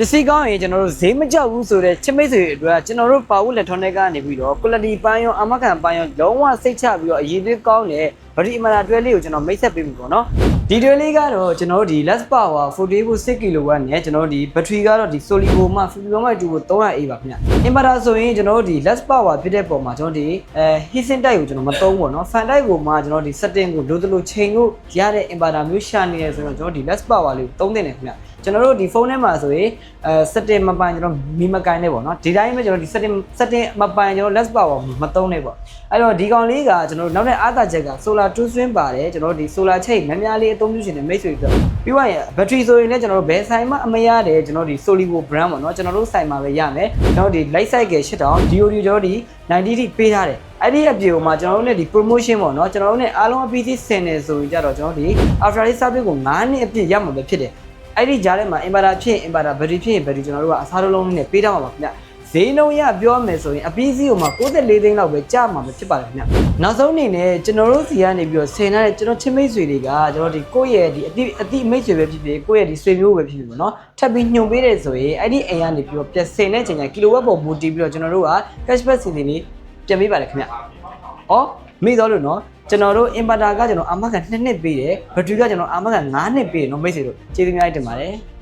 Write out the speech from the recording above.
ပစ္စည်းကောင်းရင်ကျွန်တော်တို့ဈေးမကြောက်ဘူးဆိုတော့ချစ်မိတ်ဆွေတွေအတွက်ကျွန်တော်တို့ပါဝုလက်ထွန်တွေကနေပြီးတော့ quality ပိုင်းရောအမခံပိုင်းရောလုံးဝစိတ်ချပြီးတော့အရေးသေးကောင်းတဲ့ဗတိအမလာတွဲလေးကိုကျွန်တော်မိတ်ဆက်ပေးပြီပေါ့နော်ဒီတွဲလေးကတော့ကျွန်တော်တို့ဒီ less power 40 volt 6 kW နဲ့ကျွန်တော်တို့ဒီ battery ကတော့ဒီ Solivo မှ51.2ကို 300A ပါခင်ဗျ inverter ဆိုရင်ကျွန်တော်တို့ဒီ less power ဖြစ်တဲ့ပုံမှာကျွန်တော်ဒီအဲ heatsink တိုက်ကိုကျွန်တော်မသုံးဘူးပေါ့နော် fan တိုက်ကိုမှကျွန်တော်ဒီ setting ကိုလိုသလိုချိန်လို့ရတဲ့ inverter မျိုးရှာနေရဆိုတော့ကျွန်တော်ဒီ less power လေးကိုသုံးတင်တယ်ခင်ဗျကျွန်တော်တို့ဒီဖုန်းထဲမှာဆိုရင်အဲ setting မပိုင်ကျွန်တော်မီမကိုင်နဲ့ပေါ့နော်ဒီတိုင်းပဲကျွန်တော်ဒီ setting setting မပိုင်ကျွန်တော် less power မသုံးနဲ့ပေါ့အဲ့တော့ဒီကောင်လေးကကျွန်တော်တို့နောက်တဲ့အားသာချက်က solar 2 swing ပါတယ်ကျွန်တော်တို့ဒီ solar ချိတ်များများလေးအသုံးပြုရှင်တဲ့မိတ်ဆွေတွေပြီးသွားရင် battery ဆိုရင်လည်းကျွန်တော်တို့ဘယ်ဆိုင်မှအမရတဲ့ကျွန်တော်တို့ဒီ Solivo brand ပေါ့နော်ကျွန်တော်တို့ဆိုင်မှာပဲရမယ်ကျွန်တော်တို့ဒီ light cycle 8000 DOD ကျွန်တော်တို့ဒီ90ထိပေးထားတယ်အဲ့ဒီအပြေကိုမှကျွန်တော်တို့ ਨੇ ဒီ promotion ပေါ့နော်ကျွန်တော်တို့ ਨੇ အားလုံးအပြီးသိဆင်နေဆိုရင်ကြတော့ကျွန်တော်တို့ဒီ after day service ကို9နှစ်အပြည့်ရမှာပဲဖြစ်တယ် အဲ့ဒီကြားထဲမှာ inverter ဖြစ်ရင် inverter battery ဖြစ်ရင် battery ကျွန်တော်တို့ကအစားလုံးလုံးနဲ့ပေးထားမှာပါခင်ဗျဈေးနှုန်းရပြောမယ်ဆိုရင်အပြီးစီးကိုမှ64သိန်းလောက်ပဲကျမှာပဲဖြစ်ပါတယ်ခင်ဗျနောက်ဆုံးအနေနဲ့ကျွန်တော်တို့စီကနေပြီးတော့ဆင်ထားတဲ့ကျွန်တော်ချင်းမိတ်ဆွေတွေကကျွန်တော်ဒီကိုယ့်ရဲ့ဒီအတိအတိမိတ်ဆွေပဲဖြစ်ဖြစ်ကိုယ့်ရဲ့ဒီဆွေမျိုးပဲဖြစ်ဖြစ်ပေါ့နော်ထပ်ပြီးညှုံပေးတယ်ဆိုရင်အဲ့ဒီအိမ်ကနေပြီးတော့ပြက်ဆင်တဲ့ချိန်ကျကီလိုဝက်ပေါ်မူတည်ပြီးတော့ကျွန်တော်တို့က cashback စီစဉ်လေးပြန်ပေးပါတယ်ခင်ဗျ။အော်မိသွားလို့နော် ကျွန်တော်တို့ inverter ကကျွန်တော်အာမခံ2နှစ်ပေးတယ် battery ကကျွန်တော်အာမခံ9နှစ်ပေးတယ်နော်မိတ်ဆွေတို့ကျေးဇူးများတင်ပါတယ်။